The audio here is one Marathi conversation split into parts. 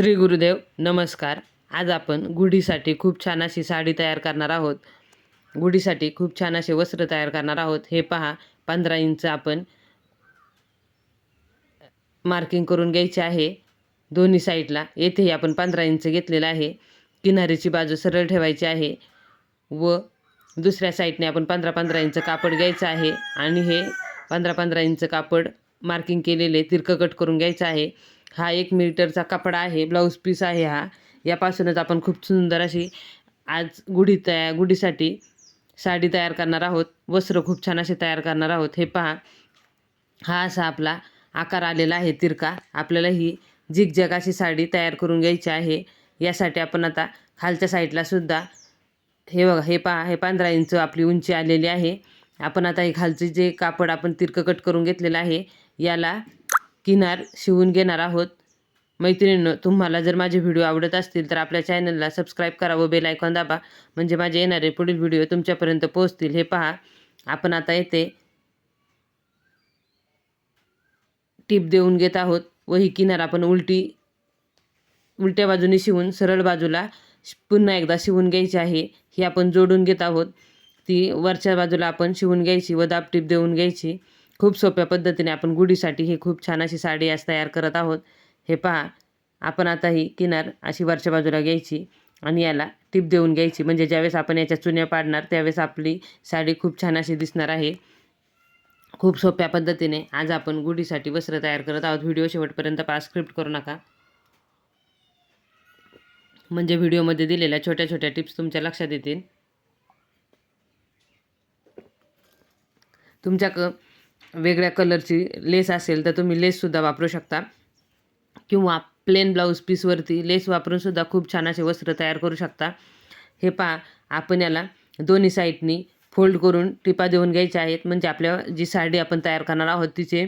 श्री गुरुदेव नमस्कार. आज आपण गुढीसाठी खूप छान अशी साडी तयार करणार आहोत. गुढीसाठी खूप छान असे वस्त्र तयार करणार आहोत. हे पहा पंधरा इंच आपण मार्किंग करून घ्यायचे आहे. दोन्ही साईडला येथेही आपण पंधरा इंच घेतलेलं आहे. किनारीची बाजू सरळ ठेवायची आहे व दुसऱ्या साईडने आपण पंधरा पंधरा इंच कापड घ्यायचं आहे आणि हे पंधरा पंधरा इंच कापड मार्किंग केलेले तिरकं कट करून घ्यायचं आहे. हा एक मीटरचा कपडा आहे ब्लाऊज पीस आहे हा. यापासूनच आपण खूप सुंदर अशी आज गुढी तया गुढीसाठी साडी तयार करणार आहोत. वस्त्र खूप छान असे तयार करणार आहोत. हे पहा हा असा आपला आकार आलेला आहे तिरका. आपल्याला ही झिकझॅक अशी साडी तयार करून घ्यायची आहे. यासाठी आपण आता खालच्या साईडला सुद्धा हे बघा हे पहा हे पंधरा इंच आपली उंची आलेली आहे. आपण आता हे खालचे जे कापड आपण तिरकं कट करून घेतलेलं आहे याला किनार शिवून घेणार आहोत. मैत्रिणींनो तुम्हाला जर माझे व्हिडिओ आवडत असतील तर आपल्या चॅनलला सबस्क्राईब करा व बेल आयकॉन दाबा. म्हणजे माझे येणारे पुढील व्हिडिओ तुमच्यापर्यंत पोहोचतील. हे पहा आपण आता येथे टीप देऊन घेत आहोत व ही किनार आपण उलटी उलट्या बाजूने शिवून सरळ बाजूला पुन्हा एकदा शिवून घ्यायची आहे. ही आपण जोडून घेत आहोत. ती वरच्या बाजूला आपण शिवून घ्यायची व दाब टीप देऊन घ्यायची. खूप सोप्या पद्धतीने आपण गुढीसाठी ही खूप छान अशी साडी आज तयार करत आहोत. हे पहा आपण आता ही किनार अशी वरच्या बाजूला घ्यायची आणि याला टीप देऊन घ्यायची. म्हणजे ज्यावेळेस आपण याच्या चुन्या पाडणार त्यावेळेस आपली साडी खूप छान अशी दिसणार आहे. खूप सोप्या पद्धतीने आज आपण गुढीसाठी वस्त्र तयार करत आहोत. व्हिडिओ शेवटपर्यंत पहा स्क्रिप्ट करू नका. म्हणजे व्हिडिओमध्ये दिलेल्या छोट्या छोट्या टिप्स तुमच्या लक्षात येतील. तुमच्या क वेगळ्या कलरची लेस असेल तर तुम्ही लेससुद्धा वापरू शकता. किंवा प्लेन ब्लाऊज पीसवरती लेस वापरून सुद्धा खूप छान असे वस्त्र तयार करू शकता. हे पहा आपण याला दोन्ही साईडनी फोल्ड करून टिपा देऊन घ्यायच्या आहेत. म्हणजे आपल्या जी साडी आपण तयार करणार आहोत तिचे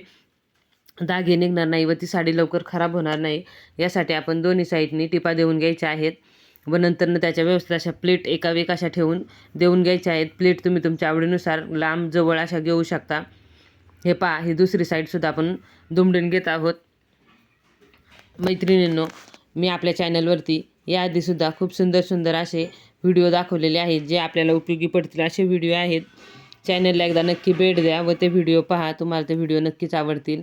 दागे निघणार नाही व ती साडी लवकर खराब होणार नाही. यासाठी आपण दोन्ही साईडनी टिपा देऊन घ्यायच्या आहेत. व नंतरनं त्याच्या व्यवस्थित अशा प्लेट एकावेक अशा ठेवून देऊन घ्यायच्या आहेत. प्लेट तुम्ही तुमच्या आवडीनुसार लांब जवळ अशा घेऊ शकता. हे पहा ही दुसरी साईडसुद्धा आपण दुमडून घेत आहोत. मैत्रिणींनो मी आपल्या चॅनलवरती याआधीसुद्धा खूप सुंदर सुंदर असे व्हिडिओ दाखवलेले आहेत जे आपल्याला उपयोगी पडतील असे व्हिडिओ आहेत. चॅनलला एकदा नक्की भेट द्या व ते व्हिडिओ पहा तुम्हाला ते व्हिडिओ नक्कीच आवडतील.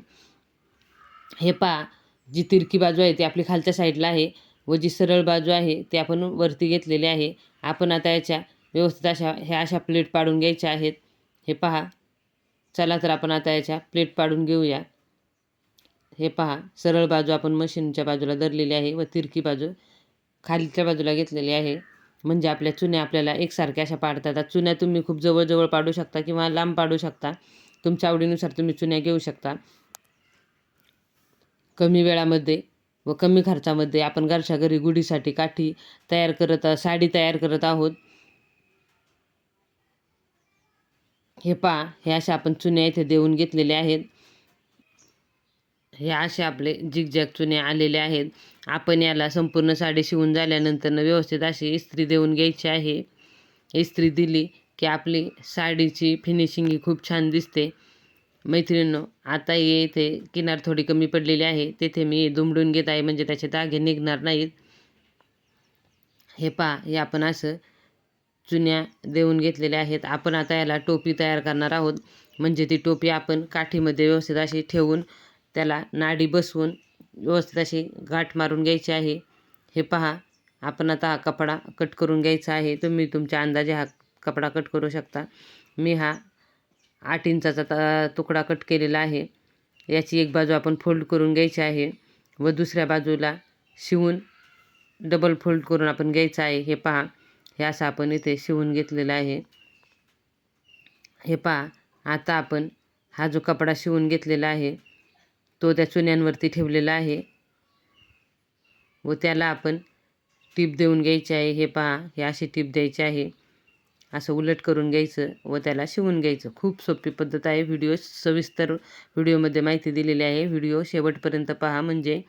हे पहा जी तिरकी बाजू आहे ती आपली खालच्या साईडला आहे व जी सरळ बाजू आहे ती आपण वरती घेतलेली आहे. आपण आता याच्या व्यवस्थित अशा ह्या अशा प्लेट पाडून घ्यायच्या आहेत. हे पहा चला तर आपण आता याच्या प्लेट पाडून घेऊया. हे पहा सरळ बाजू आपण मशीनच्या बाजूला धरलेली आहे व तिरकी बाजू खालच्या बाजूला घेतलेली आहे. म्हणजे आपल्या चुन्या आपल्याला एकसारख्या अशा पाडतात. चुन्या तुम्ही खूप जवळजवळ पाडू शकता किंवा लांब पाडू शकता. तुमच्या आवडीनुसार तुम्ही चुन्या घेऊ शकता. कमी वेळामध्ये व कमी खर्चामध्ये आपण घरच्या घरी गुढीसाठी काठी तयार करत साडी तयार करत आहोत. हे पहा हे अशा आपण चुन्या इथे देऊन घेतलेले आहेत. हे असे आपले जिगजॅग चुन्या आलेले आहेत. आपण याला संपूर्ण साडी शिवून झाल्यानंतर व्यवस्थित अशी इस्त्री देऊन घ्यायची आहे. इस्त्री दिली की आपली साडीची फिनिशिंग ही खूप छान दिसते. मैत्रिणींनो आता हे इथे किनार थोडी कमी पडलेली आहे. तेथे मी दुमडून घेत आहे म्हणजे त्याचे दागे निघणार नाहीत. हे पहा हे आपण असं चुन्या देऊन घेतलेल्या आहेत. आपण आता याला टोपी तयार करणार आहोत. म्हणजे ती टोपी आपण काठीमध्ये व्यवस्थित अशी ठेवून त्याला नाडी बसवून व्यवस्थित अशी गाठ मारून घ्यायची आहे. हे पहा आपण आता हा कपडा कट करून घ्यायचा आहे. तुम्ही तुमच्या अंदाजे हा कपडा कट करू शकता. मी हा आठ इंचाचा त तुकडा कट केलेला आहे. याची एक बाजू आपण फोल्ड करून घ्यायची आहे व दुसऱ्या बाजूला शिवून डबल फोल्ड करून आपण घ्यायचं आहे. हे पहा हे असं आपण इथे शिवून घेतलेलं आहे. हे पहा आता आपण हा जो कपडा शिवून घेतलेला आहे तो त्या चुन्यांवरती ठेवलेला आहे. व त्याला आपण टीप देऊन घ्यायची आहे. हे पहा हे अशी टीप द्यायची आहे. असं उलट करून घ्यायचं व त्याला शिवून घ्यायचं. खूप सोपी पद्धत आहे. व्हिडिओ सविस्तर व्हिडिओमध्ये माहिती दिलेली आहे. व्हिडिओ शेवटपर्यंत पहा. म्हणजे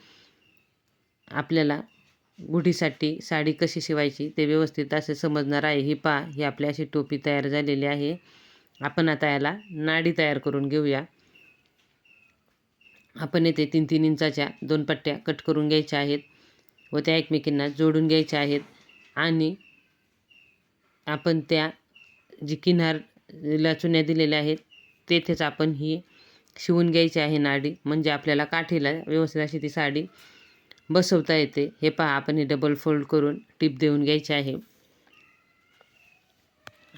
आपल्याला गुढीसाठी साडी कशी शिवायची ते व्यवस्थित असे समजणार आहे. ही पहा ही आपली अशी टोपी तयार झालेली आहे. आपण आता याला नाडी तयार करून घेऊया. आपण येथे तीन तीन इंचाच्या दोन पट्ट्या कट करून घ्यायच्या आहेत व त्या एकमेकींना जोडून घ्यायच्या आहेत आणि आपण त्या जी किनारला चुन्या दिलेल्या आहेत तेथेच आपण ही शिवून घ्यायची आहे नाडी. म्हणजे आपल्याला काठीला व्यवस्थित अशी ती साडी बसवता येते. हे पहा आपण हे डबल फोल्ड करून टिप देऊन घ्यायची आहे.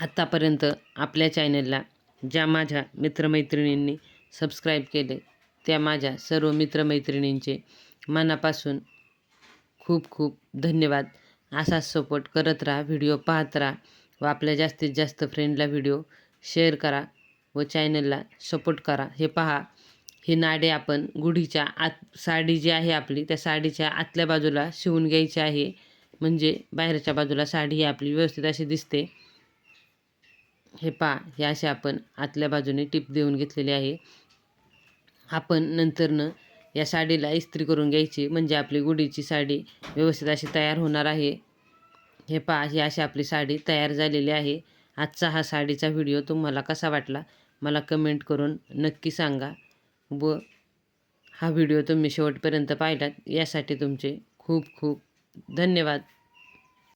आत्तापर्यंत आपल्या चॅनलला ज्या माझ्या मित्रमैत्रिणींनी सबस्क्राईब केले त्या माझ्या सर्व मित्रमैत्रिणींचे मनापासून खूप खूप धन्यवाद. असाच सपोर्ट करत राहा व्हिडिओ पाहत राहा व आपल्या जास्तीत जास्त फ्रेंडला व्हिडिओ शेअर करा व चॅनलला सपोर्ट करा. हे पहा ही नाडे आपण गुढीच्या आत साडी जी आहे आपली त्या साडीच्या आतल्या बाजूला शिवून घ्यायची आहे. म्हणजे बाहेरच्या बाजूला साडी ही आपली व्यवस्थित अशी दिसते. हे पहा हे असे आपण आतल्या बाजूने टिप देऊन घेतलेली आहे. आपण नंतरनं या साडीला इस्त्री करून घ्यायची. म्हणजे आपली गुढीची साडी व्यवस्थित अशी तयार होणार आहे. हे पहा ही अशी आपली साडी तयार झालेली आहे. आजचा हा साडीचा व्हिडिओ तुम्हाला कसा वाटला? मला कमेंट करून नक्की सांगा. व हा व्हिडिओ तुम्ही शेवटपर्यंत पाहिलात यासाठी तुमचे खूप खूप धन्यवाद.